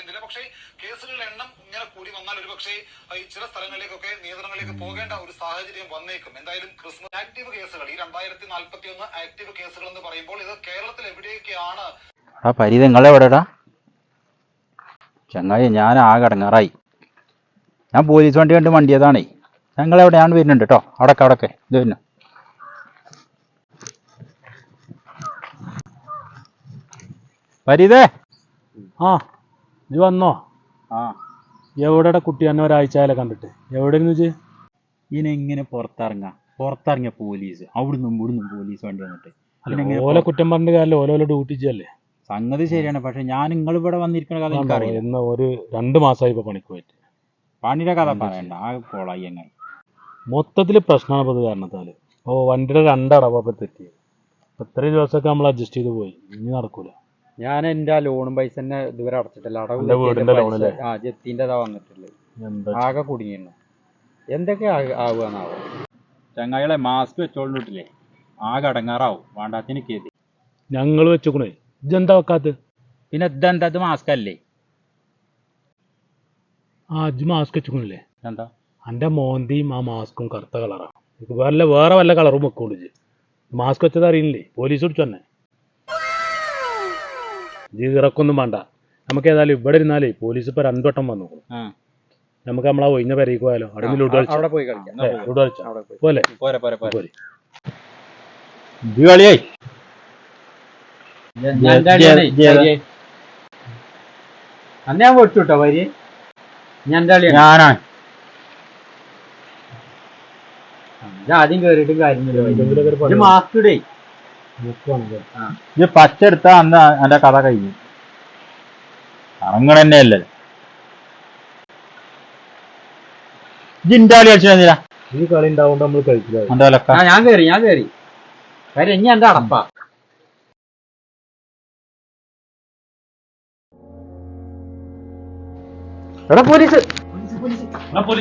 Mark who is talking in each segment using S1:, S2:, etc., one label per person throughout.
S1: പറയുന്നില്ല. പക്ഷേ കേസുകളുടെ എണ്ണം ഇങ്ങനെ കൂടി വന്നാൽ ഒരു പക്ഷേ ഈ ചില സ്ഥലങ്ങളിലേക്കൊക്കെ നിയന്ത്രണങ്ങളിലേക്ക് പോകേണ്ട ഒരു സാഹചര്യം വന്നേക്കും. എന്തായാലും ക്രിസ്മസ് ആക്റ്റീവ് കേസുകൾ ഈ രണ്ടായിരത്തി നാൽപ്പത്തി ഒന്ന് ആക്റ്റീവ് കേസുകൾ എന്ന് പറയുമ്പോൾ ഇത് കേരളത്തിൽ എവിടെയൊക്കെയാണ്?
S2: ആ പരി നിങ്ങളെവിടെടാ ചങ്ങായി ഞാൻ ആകെ അടങ്ങാറായി. ഞാൻ പോലീസ് വണ്ടി കണ്ട് വണ്ടിയതാണേ ഞങ്ങളെവിടെ ഞാൻ വരുന്നുണ്ട് കേട്ടോ അവിടൊക്കെ അവിടൊക്കെ. ഇത് വരുന്നു. പരീതേ
S3: ആ. ഇത് വന്നോ?
S2: ആ.
S3: എവിടെ കുട്ടി എന്നെ ഒരാഴ്ചയായാലും കണ്ടിട്ട്? എവിടെ ഇജ്ജ്?
S2: ഇനി എങ്ങനെ പുറത്തിറങ്ങാം. പുറത്തിറങ്ങിയ പോലീസ്. അവിടുന്ന് ഇവിടുന്നും പോലീസ് വണ്ടി വന്നിട്ട്. ഇതിനെങ്ങനെ
S3: ഓലെ കുറ്റം പറഞ്ഞ കാര്യം ഓലോലെ ഡ്യൂട്ടി ചെയ്യല്ലേ
S2: സംഗതി ശരിയാണ്. പക്ഷെ ഞാൻ നിങ്ങൾ ഇവിടെ വന്നിരിക്കുന്ന കഥ എനിക്കറിയില്ല.
S3: ഇന്ന് ഒരു രണ്ട് മാസമായി ഇപ്പൊ പണിക്ക് പോയിട്ട്.
S2: പണിയുടെ കഥ പറയണ്ട. ആ കോളായി എങ്ങനെ
S3: മൊത്തത്തിൽ പ്രശ്നമാണ് ഇപ്പൊ ഇത് കാരണത്താൽ ഓ വണ്ടിയുടെ രണ്ടടവപ്പം തെറ്റി. ഇത്രയും ദിവസമൊക്കെ നമ്മൾ അഡ്ജസ്റ്റ് ചെയ്ത് പോയി. ഇനി നടക്കൂല.
S4: ഞാൻ എന്റെ ആ ലോണും പൈസ തന്നെ ഇതുവരെ അടച്ചിട്ടില്ല. അടവ്
S3: എന്റെ വീടിന്റെ ലോണല്ലേ?
S4: ആ ജപ്തിന്റെതാ വന്നിട്ടുള്ളത് ആകെ കുടുങ്ങിയിരുന്നു. എന്തൊക്കെ ആവുകയെന്നാവോ?
S2: ചങ്ങായികളെ മാസ്ക് വെച്ചോണ്ടിട്ടില്ലേ? ആകെ അടങ്ങാറാവും. വേണ്ടാത്തിന് കേതി.
S3: ഞങ്ങൾ വെച്ചുക്കണേ. ഇതെന്താ വെക്കാത്ത?
S2: പിന്നെ ഇതെന്താ ഇത് മാസ്ക് അല്ലേ?
S3: ആ ഇജ് മാസ്ക് വെച്ചുക്കണില്ലേ?
S2: എന്താ?
S3: എന്റെ മോന്തിയും ആ മാസ്കും കറുത്ത കളറാണ് വല്ല വേറെ വല്ല കളറും വെക്കുള്ളൂ മാസ്ക് വെച്ചത് അറിയില്ലേ? പോലീസ് പിടിച്ചു തന്നെ ഇജ്ജ് ഇറക്കൊന്നും വേണ്ട. നമുക്ക് ഏതായാലും ഇവിടെ ഇരുന്നാലേ പോലീസ് ഇപ്പൊ രണ്ടു വട്ടം വന്നു നമുക്ക് നമ്മളാ ഒഴിഞ്ഞ പെരേക്ക് പോയാലോ? അവിടെ നിന്ന് ലൂട്ട് കളിച്ചാ
S4: അവിടെ പോയി കളിക്കാം.
S3: ഏ, ലൂട്ട് കളിച്ചാ
S4: അവിടെ പോയി.
S3: പോലെ
S2: പോരെ പോരെ പോരെ.
S3: പോരെ.
S2: ഇത് കളിയായി
S4: ഞാൻ എന്താ കളിയാണേ? വരിയെ. അന്ന് ഞാൻ പൊട്ടു കേട്ടോ വരി ഞാൻ എന്താ കളിയാണ്
S2: ഞാനാണ്
S4: ഇത് ആദ്യം കേറിയിട്ടും കാര്യമില്ല
S3: പണി
S4: ഇത്
S3: ഫസ്റ്റ്.
S2: ഇത് എടുത്താ അന്ന് എന്റെ കഥ കഴിഞ്ഞു. അറങ്ങണ തന്നെയല്ലേ ജിന്റെ കളി കളിച്ചാ
S3: ഈ കളി ഉണ്ടാവുമ്പോ നമ്മൾ കഴിച്ചില്ല
S4: ഞാൻ കേറി ഞാൻ കേറി. കാര്യം ഇനി എന്റെ അടപ്പാ. എടാ പോലീസ്.
S3: പോലീസ്
S2: അപ്പൊ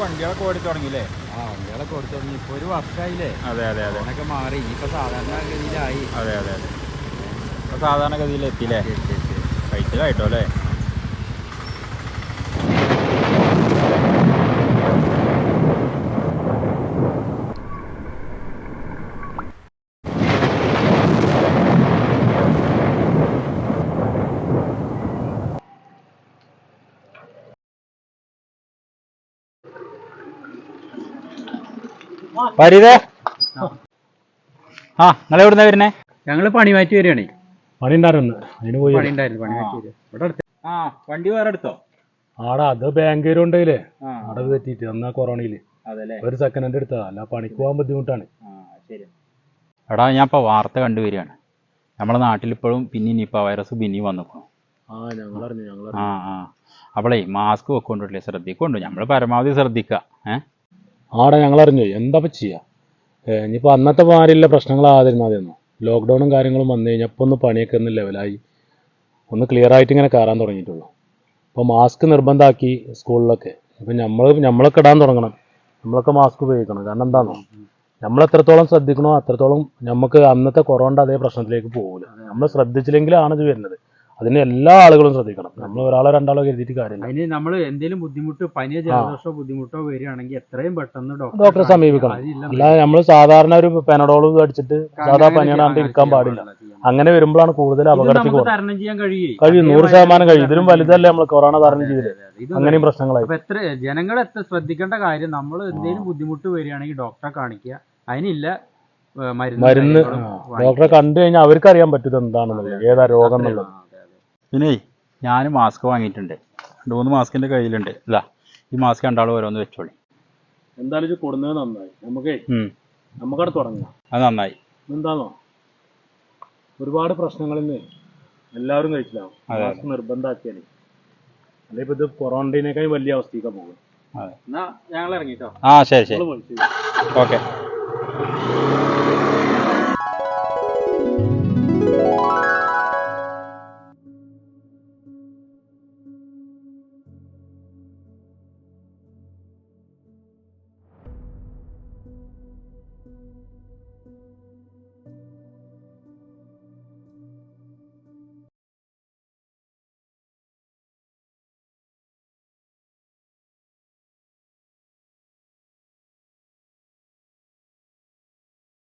S2: വണ്ടികളൊക്കെ ഓടി തുടങ്ങിയില്ലേ?
S4: ആ വണ്ടികളൊക്കെ ഓടി തുടങ്ങി. ഇപ്പൊ ഒരു വർഷമായില്ലേ
S2: അതെ അതെ അതെ.
S4: ഫോണൊക്കെ മാറി. ഇനിയിപ്പോ സാധാരണ ഗതിയിലായി
S2: അതെ അതെ അതെ. ഇപ്പൊ സാധാരണ ഗതിയിലെത്തിയില്ലേ കഴിച്ചിലായിട്ടോ അല്ലേ? പരിതേ ആ. നിങ്ങൾ എവിടുന്ന വരുന്നേ?
S4: ഞങ്ങൾ പണി മാറ്റി വരികയാണേ.
S3: പണി ഉണ്ടായിരുന്നു. അതിന് പോയി.
S4: പണി ഉണ്ടായിരുന്നു പണി മാറ്റി വരിക ഇവിടെ അടുത്ത്.
S2: ആ വണ്ടി വേറെ എടുത്തോ?
S3: ആടാ അത് ബാംഗ്ലൂർ ഉണ്ടല്ലേ അവിടെ തെറ്റിട്ട് അന്നാ
S2: കൊറോണയിൽ.
S3: ഒരു സെക്കൻഡ് ഹാൻഡ് എടുത്തതാ അല്ല പണിക്ക് പോകാൻ ബുദ്ധിമുട്ടാണ്.
S2: ആ ശരി. എടാ ഞാൻ ഇപ്പൊ വാർത്ത കണ്ടുവരികയാണ് നമ്മുടെ നാട്ടിൽ ഇപ്പോഴും പിന്നെ ഇനിയിപ്പോൾ വൈറസ് പിന്നെയും വന്നിക്കണം
S3: ആ
S2: ആ ആ. അവളെ മാസ്ക് വെക്കൊണ്ടിട്ടില്ലേ ശ്രദ്ധിക്കൊണ്ടു? നമ്മൾ പരമാവധി ശ്രദ്ധിക്കുക ഏ?
S3: ആടെ ഞങ്ങൾ അറിഞ്ഞു എന്താ ഇപ്പൊ ചെയ്യാ ഇനിയിപ്പോൾ അന്നത്തെ മാതിരിയുള്ള പ്രശ്നങ്ങൾ ആദ്യം അതെയൊന്നും ലോക്ക്ഡൗണും കാര്യങ്ങളും വന്നു കഴിഞ്ഞാൽ ഇപ്പൊ ഒന്ന് പണിയൊക്കെ ഒന്ന് ലെവലായി ഒന്ന് ക്ലിയർ ആയിട്ട് ഇങ്ങനെ കയറാൻ തുടങ്ങിയിട്ടുള്ളൂ. അപ്പോൾ മാസ്ക് നിർബന്ധമാക്കി സ്കൂളിലൊക്കെ. ഇപ്പം നമ്മൾ നമ്മളൊക്കെ ഇടാൻ തുടങ്ങണം. നമ്മളൊക്കെ മാസ്ക് ഉപയോഗിക്കണം. കാരണം എന്താണോ നമ്മൾ എത്രത്തോളം ശ്രദ്ധിക്കണോ അത്രത്തോളം നമുക്ക് അന്നത്തെ കൊറോണ അതേ പ്രശ്നത്തിലേക്ക് പോകില്ല നമ്മൾ ശ്രദ്ധിച്ചില്ലെങ്കിലാണ് ഇത് വരുന്നത്. അതിന് എല്ലാ ആളുകളും ശ്രദ്ധിക്കണം. നമ്മൾ ഒരാളോ രണ്ടാളോ കരുതിയിട്ട് കാര്യമില്ല.
S4: അതിന് നമ്മൾ എന്തെങ്കിലും ബുദ്ധിമുട്ട് പനിയോ ജലദോഷമോ ബുദ്ധിമുട്ടോ വരികയാണെങ്കിൽ എത്രയും പെട്ടെന്ന്
S3: ഡോക്ടറെ സമീപിക്കണം.
S4: അല്ല
S3: അല്ലാതെ നമ്മൾ സാധാരണ ഒരു പെനഡോളും അടിച്ചിട്ട് സാധാ പനിയാണ്ട് ഇരിക്കാൻ പാടില്ല. അങ്ങനെ വരുമ്പോഴാണ് കൂടുതൽ അപകടത്തിൽ
S4: തരണം ചെയ്യാൻ കഴിയും.
S3: കഴിയും. നൂറ് ശതമാനം കഴിയും. ഇതിലും വലുതല്ലേ നമ്മൾ കൊറോണ തരണം ചെയ്തില്ലേ അങ്ങനെയും പ്രശ്നങ്ങളായി.
S4: എത്ര ജനങ്ങൾ എത്ര ശ്രദ്ധിക്കേണ്ട കാര്യം നമ്മൾ എന്തെങ്കിലും ബുദ്ധിമുട്ട് വരികയാണെങ്കിൽ ഡോക്ടറെ കാണിക്കുക. അതിനില്ല മരുന്ന്.
S3: ഡോക്ടറെ കണ്ടു കഴിഞ്ഞാൽ അവർക്ക് അറിയാൻ പറ്റുന്നത് എന്താണെന്നുള്ളത് ഏതാ രോഗം എന്നുള്ളത്.
S2: പിന്നെ ഞാൻ മാസ്ക് വാങ്ങിയിട്ടുണ്ട്. രണ്ട് മൂന്ന് മാസ്കിന്റെ കയ്യിലുണ്ട്. അല്ല ഈ മാസ്ക് രണ്ടാളും ഓരോന്ന് വെച്ചോളി.
S3: എന്തായാലും ഇത് കൊടുന്നത് നന്നായി. നമുക്ക് നമുക്കവിടെ തുടങ്ങാം.
S2: അത് നന്നായി.
S3: എന്താണോ ഒരുപാട് പ്രശ്നങ്ങളിൽ നിന്ന് എല്ലാവരും കഴിച്ചിലാവും. മാസ്ക് നിർബന്ധമാക്കിയാലേ അല്ലെ ഇപ്പൊ ഇത് കൊറോണയിനേക്കാൾ വലിയ അവസ്ഥയ്ക്കാണ് പോകും
S2: അതെ.
S4: എന്നാ ഞങ്ങൾ ഇറങ്ങിട്ടോ.
S2: ആ ശരി ശരി. ഓക്കെ.